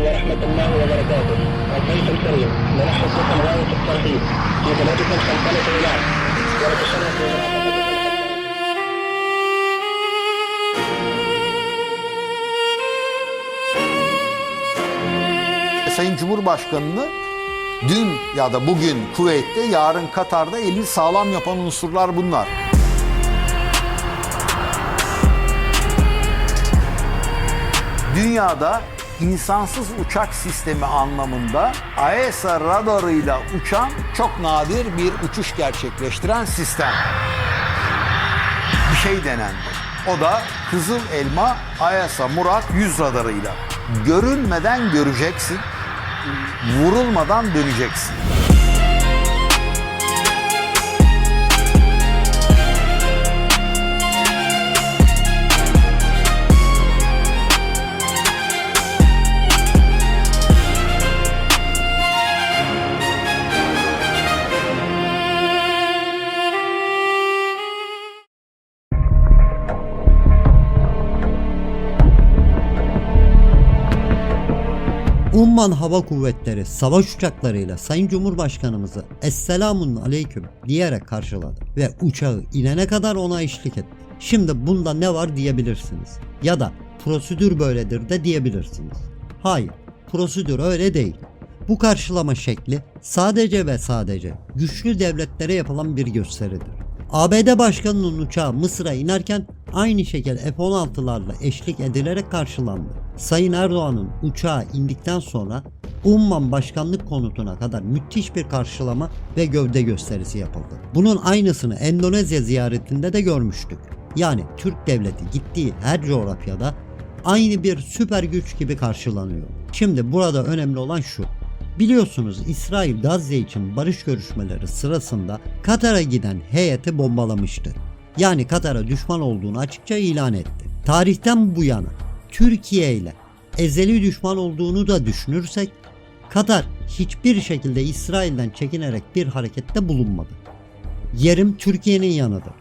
ورحمة الله وبركاته الضيف الكريم نرحب بكم غاية الترحيب في بلدكم سلطنة إيران ونتشرف بمرافقتكم Sayın Cumhurbaşkanı'nı dün ya da bugün Kuveyt'te, yarın Katar'da eli sağlam yapan unsurlar bunlar. Dünyada insansız uçak sistemi anlamında AESA radarıyla uçan çok nadir bir uçuş gerçekleştiren sistem. Bir şey denendi. O da Kızıl Elma AESA Murat 100 radarıyla. Görülmeden göreceksin, vurulmadan döneceksin. Umman Hava Kuvvetleri savaş uçaklarıyla Sayın Cumhurbaşkanımızı Esselamun Aleyküm diyerek karşıladı ve uçağı inene kadar ona eşlik etti. Şimdi bunda ne var diyebilirsiniz. Ya da prosedür böyledir de diyebilirsiniz. Hayır, prosedür öyle değil. Bu karşılama şekli sadece ve sadece güçlü devletlere yapılan bir gösteridir. ABD Başkanı'nın uçağı Mısır'a inerken aynı şekilde F-16'larla eşlik edilerek karşılandı. Sayın Erdoğan'ın uçağı indikten sonra Umman Başkanlık konutuna kadar müthiş bir karşılama ve gövde gösterisi yapıldı. Bunun aynısını Endonezya ziyaretinde de görmüştük. Yani Türk devleti gittiği her coğrafyada aynı bir süper güç gibi karşılanıyor. Şimdi burada önemli olan şu. Biliyorsunuz İsrail Gazze için barış görüşmeleri sırasında Katar'a giden heyeti bombalamıştı. Yani Katar'a düşman olduğunu açıkça ilan etti. Tarihten bu yana Türkiye ile ezeli düşman olduğunu da düşünürsek Katar hiçbir şekilde İsrail'den çekinerek bir harekette bulunmadı. Yerim Türkiye'nin yanıdır.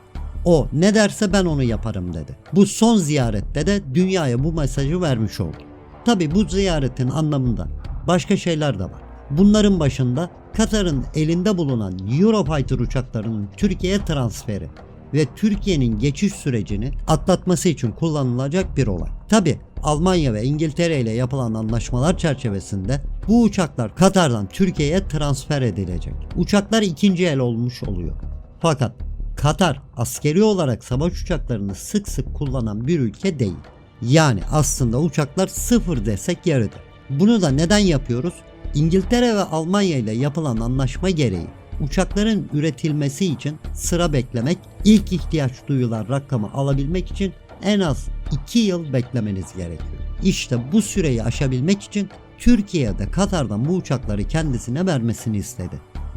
O ne derse ben onu yaparım dedi. Bu son ziyarette de dünyaya bu mesajı vermiş oldu. Tabi bu ziyaretin anlamında başka şeyler de var. Bunların başında Katar'ın elinde bulunan Eurofighter uçaklarının Türkiye'ye transferi ve Türkiye'nin geçiş sürecini atlatması için kullanılacak bir olay. Tabi Almanya ve İngiltere ile yapılan anlaşmalar çerçevesinde bu uçaklar Katar'dan Türkiye'ye transfer edilecek. Uçaklar ikinci el olmuş oluyor. Fakat Katar askeri olarak savaş uçaklarını sık sık kullanan bir ülke değil. Yani aslında uçaklar sıfır desek yeridir. Bunu da neden yapıyoruz? İngiltere ve Almanya ile yapılan anlaşma gereği uçakların üretilmesi için sıra beklemek, ilk ihtiyaç duyulan rakamı alabilmek için en az 2 yıl beklemeniz gerekiyor. İşte bu süreyi aşabilmek için Türkiye'de Katar'dan bu uçakları kendisine vermesini istedi.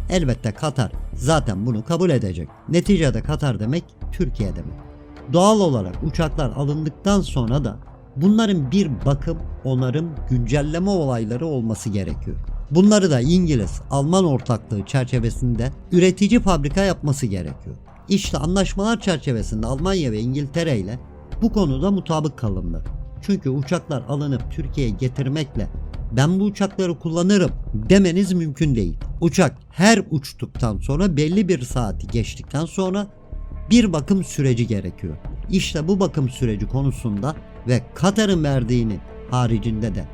Elbette Katar zaten bunu kabul edecek. Neticede Katar demek Türkiye demek. Doğal olarak uçaklar alındıktan sonra da bunların bir bakım, onarım, güncelleme olayları olması gerekiyor. Bunları da İngiliz, Alman ortaklığı çerçevesinde üretici fabrika yapması gerekiyor. İşte anlaşmalar çerçevesinde Almanya ve İngiltere ile bu konuda mutabık kalındı. Çünkü uçaklar alınıp Türkiye'ye getirmekle ben bu uçakları kullanırım demeniz mümkün değil. Uçak her uçtuktan sonra belli bir saati geçtikten sonra bir bakım süreci gerekiyor. İşte bu bakım süreci konusunda ve Katar'ın verdiğini haricinde de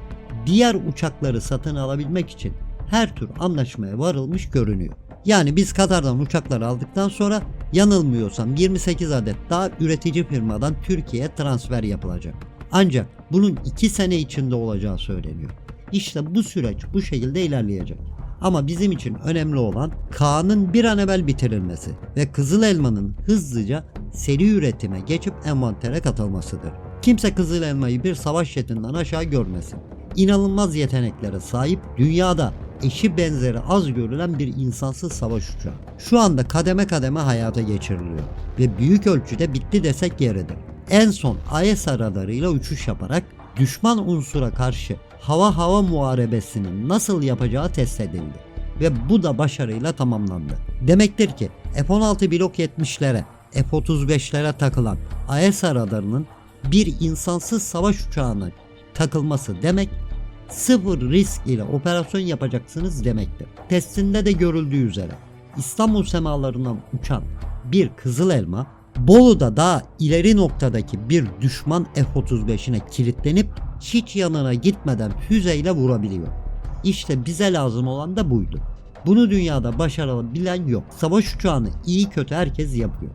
diğer uçakları satın alabilmek için her tür anlaşmaya varılmış görünüyor. Yani biz Katar'dan uçakları aldıktan sonra yanılmıyorsam 28 adet daha üretici firmadan Türkiye'ye transfer yapılacak. Ancak bunun 2 sene içinde olacağı söyleniyor. İşte bu süreç bu şekilde ilerleyecek. Ama bizim için önemli olan Kaan'ın bir an evvel bitirilmesi ve Kızıl Elma'nın hızlıca seri üretime geçip envantere katılmasıdır. Kimse Kızıl Elma'yı bir savaş jetinden aşağı görmesin. İnanılmaz yeteneklere sahip dünyada eşi benzeri az görülen bir insansız savaş uçağı. Şu anda kademe kademe hayata geçiriliyor ve büyük ölçüde bitti desek yeridir. En son AESA radarıyla uçuş yaparak düşman unsura karşı hava hava muharebesinin nasıl yapacağı test edildi ve bu da başarıyla tamamlandı. Demektir ki F-16 Blok 70'lere, F-35'lere takılan AESA radarının bir insansız savaş uçağına takılması demek sıfır risk ile operasyon yapacaksınız demektir. Testinde de görüldüğü üzere İstanbul semalarından uçan bir kızıl elma Bolu'da daha ileri noktadaki bir düşman F-35'ine kilitlenip hiç yanına gitmeden füzeyle vurabiliyor. İşte bize lazım olan da buydu. Bunu dünyada başarabilen yok. Savaş uçağını iyi kötü herkes yapıyor.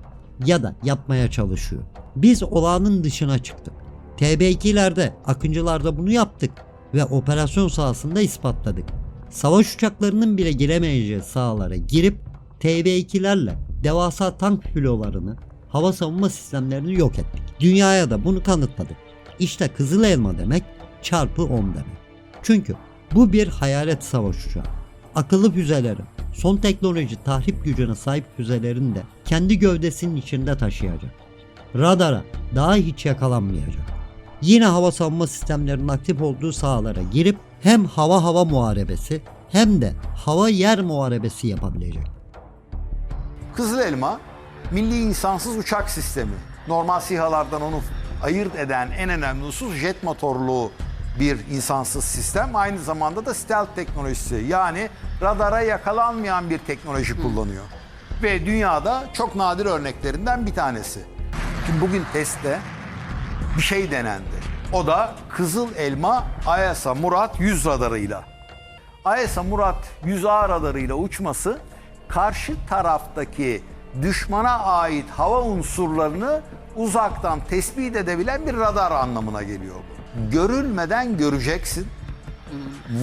Ya da yapmaya çalışıyor. Biz olağanın dışına çıktık. TB2'lerde, Akıncılar'da bunu yaptık ve operasyon sahasında ispatladık. Savaş uçaklarının bile giremeyeceği sahalara girip TB2'lerle devasa tank filolarını, hava savunma sistemlerini yok ettik. Dünyaya da bunu kanıtladık. İşte Kızıl Elma demek çarpı 10 demek. Çünkü bu bir hayalet savaş uçağı. Akıllı füzelerin, son teknoloji tahrip gücüne sahip füzelerin de kendi gövdesinin içinde taşıyacak. Radara daha hiç yakalanmayacak. Yine hava savunma sistemlerinin aktif olduğu sahalara girip hem hava hava muharebesi hem de hava yer muharebesi yapabilecek. Kızıl Elma, milli insansız uçak sistemi. Normal SİHA'lardan onu ayırt eden en önemli husus jet motorlu bir insansız sistem. Aynı zamanda da stealth teknolojisi yani radara yakalanmayan bir teknoloji kullanıyor. Ve dünyada çok nadir örneklerinden bir tanesi. Şimdi bugün testte bir şey denendi. O da Kızıl Elma AESA Murat 100 radarıyla. AESA Murat 100A radarıyla uçması karşı taraftaki düşmana ait hava unsurlarını uzaktan tespit edebilen bir radar anlamına geliyor bu. Görülmeden göreceksin,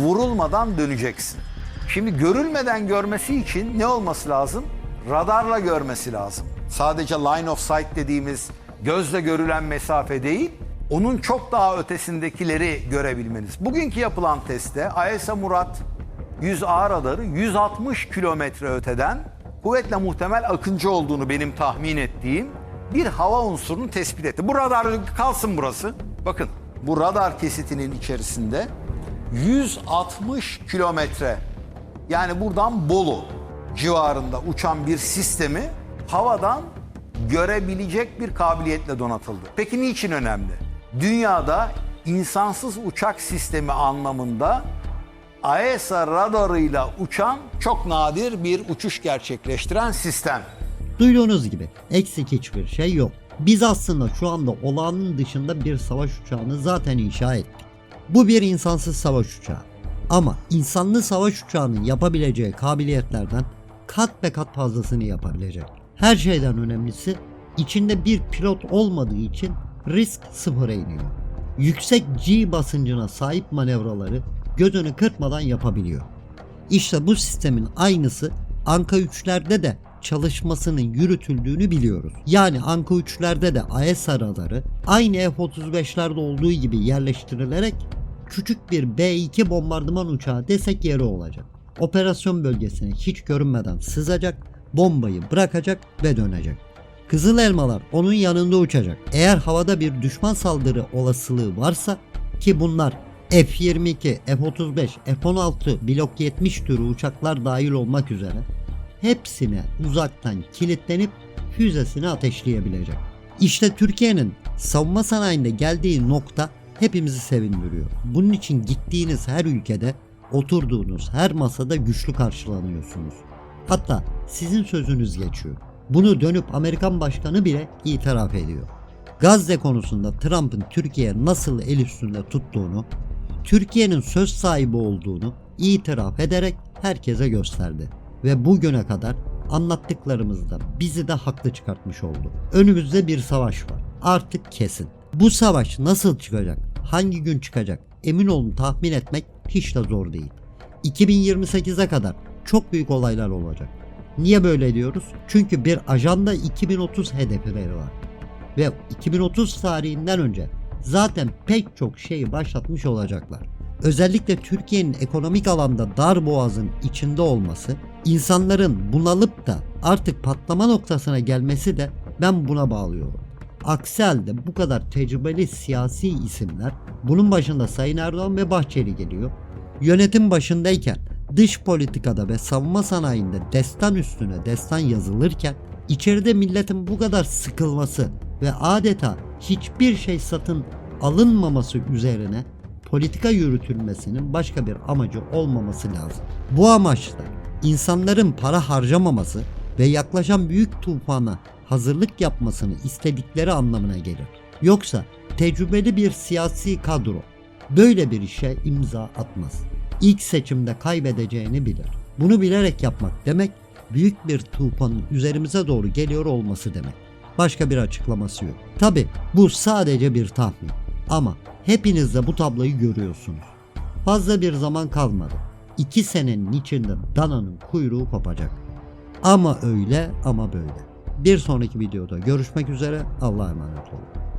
vurulmadan döneceksin. Şimdi görülmeden görmesi için ne olması lazım? Radarla görmesi lazım. Sadece line of sight dediğimiz gözle görülen mesafe değil, onun çok daha ötesindekileri görebilmeniz. Bugünkü yapılan testte AESA Murat 100A radarı 160 kilometre öteden kuvvetle muhtemel akıncı olduğunu benim tahmin ettiğim bir hava unsurunu tespit etti. Bu radar kalsın burası. Bakın bu radar kesitinin içerisinde 160 kilometre yani buradan Bolu civarında uçan bir sistemi havadan görebilecek bir kabiliyetle donatıldı. Peki niçin önemli? Dünyada insansız uçak sistemi anlamında AESA radarıyla uçan çok nadir bir uçuş gerçekleştiren sistem. Duyduğunuz gibi eksik hiçbir şey yok. Biz aslında şu anda olağanın dışında bir savaş uçağını zaten inşa ettik. Bu bir insansız savaş uçağı. Ama insanlı savaş uçağının yapabileceği kabiliyetlerden kat be kat fazlasını yapabilecek. Her şeyden önemlisi içinde bir pilot olmadığı için risk sıfıra iniyor. Yüksek G basıncına sahip manevraları gözünü kırpmadan yapabiliyor. İşte bu sistemin aynısı Anka 3'lerde de çalışmasının yürütüldüğünü biliyoruz. Yani Anka 3'lerde de AESA radarı aynı F-35'lerde olduğu gibi yerleştirilerek küçük bir B-2 bombardıman uçağı desek yeri olacak. Operasyon bölgesine hiç görünmeden sızacak, bombayı bırakacak ve dönecek. Kızıl elmalar onun yanında uçacak. Eğer havada bir düşman saldırı olasılığı varsa ki bunlar F-22, F-35, F-16, Blok 70 türü uçaklar dahil olmak üzere hepsine uzaktan kilitlenip füzesini ateşleyebilecek. İşte Türkiye'nin savunma sanayinde geldiği nokta hepimizi sevindiriyor. Bunun için gittiğiniz her ülkede oturduğunuz her masada güçlü karşılanıyorsunuz. Hatta sizin sözünüz geçiyor. Bunu dönüp Amerikan başkanı bile itiraf ediyor. Gazze konusunda Trump'ın Türkiye'ye nasıl el üstünde tuttuğunu, Türkiye'nin söz sahibi olduğunu itiraf ederek herkese gösterdi. Ve bugüne kadar anlattıklarımızda bizi de haklı çıkartmış oldu. Önümüzde bir savaş var. Artık kesin. Bu savaş nasıl çıkacak? Hangi gün çıkacak? Emin olun tahmin etmek hiç de zor değil. 2028'e kadar çok büyük olaylar olacak. Niye böyle diyoruz? Çünkü bir ajanda 2030 hedefleri var. Ve 2030 tarihinden önce zaten pek çok şeyi başlatmış olacaklar. Özellikle Türkiye'nin ekonomik alanda dar boğazın içinde olması, insanların bunalıp da artık patlama noktasına gelmesi de ben buna bağlıyorum. Aksi halde bu kadar tecrübeli siyasi isimler, bunun başında Sayın Erdoğan ve Bahçeli geliyor. Yönetim başındayken dış politikada ve savunma sanayinde destan üstüne destan yazılırken içeride milletin bu kadar sıkılması ve adeta hiçbir şey satın alınmaması üzerine politika yürütülmesinin başka bir amacı olmaması lazım. Bu amaçla insanların para harcamaması ve yaklaşan büyük tufana hazırlık yapmasını istedikleri anlamına gelir. Yoksa tecrübeli bir siyasi kadro böyle bir işe imza atmaz. İlk seçimde kaybedeceğini bilir. Bunu bilerek yapmak demek büyük bir tufanın üzerimize doğru geliyor olması demek. Başka bir açıklaması yok. Tabi bu sadece bir tahmin. Ama hepiniz de bu tabloyu görüyorsunuz. Fazla bir zaman kalmadı. İki senenin içinde dananın kuyruğu kopacak. Ama öyle ama böyle. Bir sonraki videoda görüşmek üzere. Allah'a emanet olun.